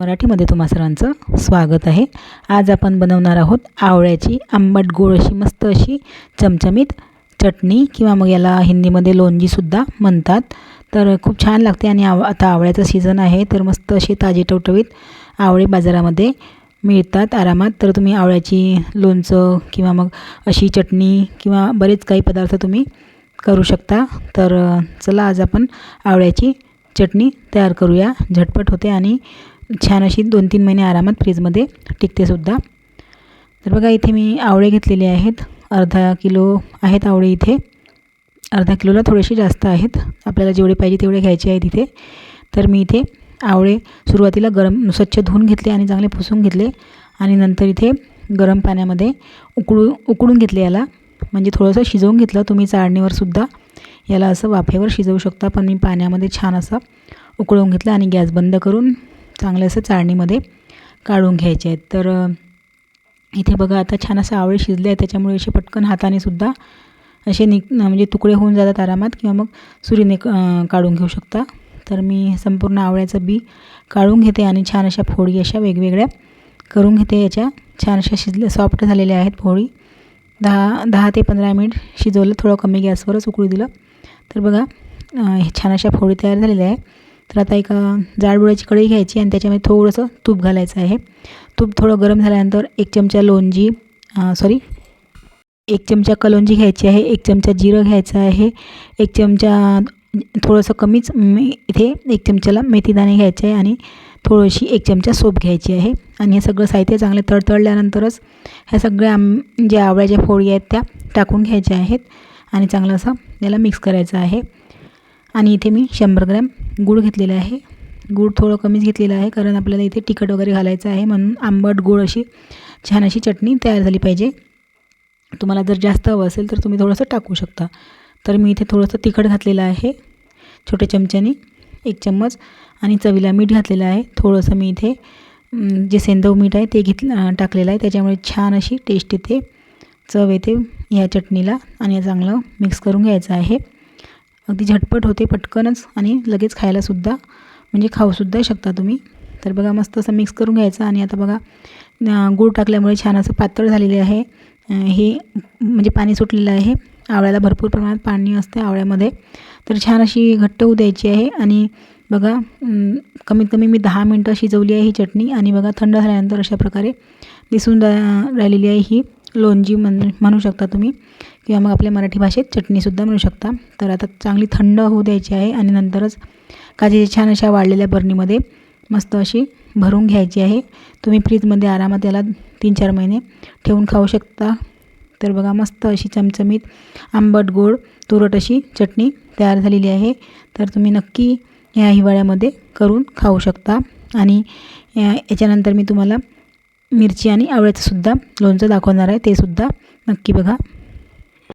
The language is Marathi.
मराठीमध्ये तुम्हा सर्वांचं स्वागत आहे. आज आपण बनवणार आहोत आवळ्याची आंबट गोड अशी मस्त अशी चमचमीत चटणी किंवा मग याला हिंदीमध्ये लोणजीसुद्धा म्हणतात. तर खूप छान लागते आणि आव आता आवळ्याचं सीझन आहे तर मस्त अशी ताजी टवटवीत आवळे बाजारामध्ये मिळतात आरामात. तर तुम्ही आवळ्याची लोणचं किंवा मग अशी चटणी किंवा बरेच काही पदार्थ तुम्ही करू शकता. तर चला आज आपण आवळ्याची चटणी तयार करूया. झटपट होते आणि छान अशी दोन तीन महिने आरामात फ्रीजमध्ये टिकतेसुद्धा तर बघा इथे मी आवळे घेतलेले आहेत. अर्धा किलो आहेत आवळे इथे. अर्धा किलोला थोडेसे जास्त आहेत. आपल्याला जेवढे पाहिजे तेवढे घ्यायचे आहेत इथे. तर मी इथे आवळे सुरुवातीला गरम स्वच्छ धुवून घेतले आणि चांगले पुसून घेतले. आणि नंतर इथे गरम पाण्यामध्ये उकळू उकळून घेतले याला. म्हणजे थोडंसं शिजवून घेतलं तुम्ही चाळणीवर सुद्धा. याला असं वाफेवर शिजवू शकता पण मी पाण्यामध्ये छान असं उकळून घेतलं आणि गॅस बंद करून चांगलं असं चाळणीमध्ये काढून घ्यायचे आहेत. तर इथे बघा आता छान असं आवळे शिजले आहे त्याच्यामुळे असे पटकन हाताने सुद्धा असे निक म्हणजे तुकडे होऊन जातात आरामात किंवा मग सुरीने काढून घेऊ शकता. तर मी संपूर्ण आवळ्याचं बी काढून घेते आणि छान अशा फोडी अशा वेगवेगळ्या करून घेते. याच्या छान अशा शिजल्या सॉफ्ट झालेल्या आहेत फोडी. दहा दहा ते पंधरा मिनिट शिजवलं थोडं कमी गॅसवरच उकळू दिलं. तर बघा हे छान अशा फोडी तयार झालेल्या आहे तर आता एका जाडबुडाची कढई घ्यायची आणि त्याच्यामध्ये थोडंसं तूप घालायचं आहे. तूप थोडं गरम झाल्यानंतर एक चमचा लोणजी सॉरी एक चमचा कलोंजी घ्यायची आहे एक चमचा जिरं घ्यायचं आहे एक चमचा थोडंसं कमीच मी इथे एक चमच्याला मेथीदाणे घ्यायचे आहे आणि थोडीशी एक चमचा सोप घ्यायची आहे. आणि हे सगळं साहित्य चांगले तळतळल्यानंतरच ह्या सगळ्या आम ज्या आवळ्याच्या फोडी आहेत त्या टाकून घ्यायच्या आहेत आणि चांगलं असं याला मिक्स करायचं आहे. आणि इथे मी शंभर ग्रॅम गूळ घेतलेला आहे. गूळ थोडं कमीच घेतलेलं आहे कारण आपल्याला इथे तिखट वगैरे घालायचं आहे म्हणून आंबट गूळ अशी छान अशी चटणी तयार झाली पाहिजे. तुम्हाला जर जास्त हवं असेल तर तुम्ही थोडंसं टाकू शकता. तर मी इथे थोडंसं तिखट घातलेलं आहे छोट्या चमच्याने एक चम्मच आणि चवीला मीठ घातलेलं आहे. थोडंसं मी इथे जे सेंदव मीठ आहे ते घेतलं टाकलेलं आहे. त्याच्यामुळे छान अशी टेस्ट येते चव येते ह्या चटणीला आणि चांगलं मिक्स करून घ्यायचं आहे. अगदी झटपट होते पटकनच आणि लगेच खायलासुद्धा म्हणजे खाऊसुद्धा शकता तुम्ही. तर बघा मस्त असं मिक्स करून घ्यायचं आणि आता बघा गूळ टाकल्यामुळे छान असं पातळ झालेले आहे. हे म्हणजे पाणी सुटलेलं आहे. आवळ्याला भरपूर प्रमाणात पाणी असते आवळ्यामध्ये. तर छान अशी घट्ट होऊ द्यायची आहे आणि बघा कमीत कमी मी दहा मिनटं शिजवली आहे ही चटणी आणि बघा थंड झाल्यानंतर अशा प्रकारे दिसून राहिलेली आहे ही. लोणजी म्हण म्हणू शकता तुम्ही. किंवा मग आपल्या मराठी भाषेत चटणीसुद्धा म्हणू शकता. तर आता चांगली थंड होऊ द्यायची आहे आणि नंतरच काचेच्या छान अशा वाढलेल्या बर्नीमध्ये मस्त अशी भरून घ्यायची आहे. तुम्ही फ्रीजमध्ये आरामात याला तीन चार महिने ठेवून खाऊ शकता. तर बघा मस्त अशी चमचमीत आंबट गोड तुरट अशी चटणी तयार झालेली आहे. तर तुम्ही नक्की ह्या हिवाळ्यामध्ये करून खाऊ शकता. आणि याच्यानंतर मी तुम्हाला मिरची आणि आवळ्याचंसुद्धा लोणचं दाखवणार आहे ते सुद्धा नक्की बघा.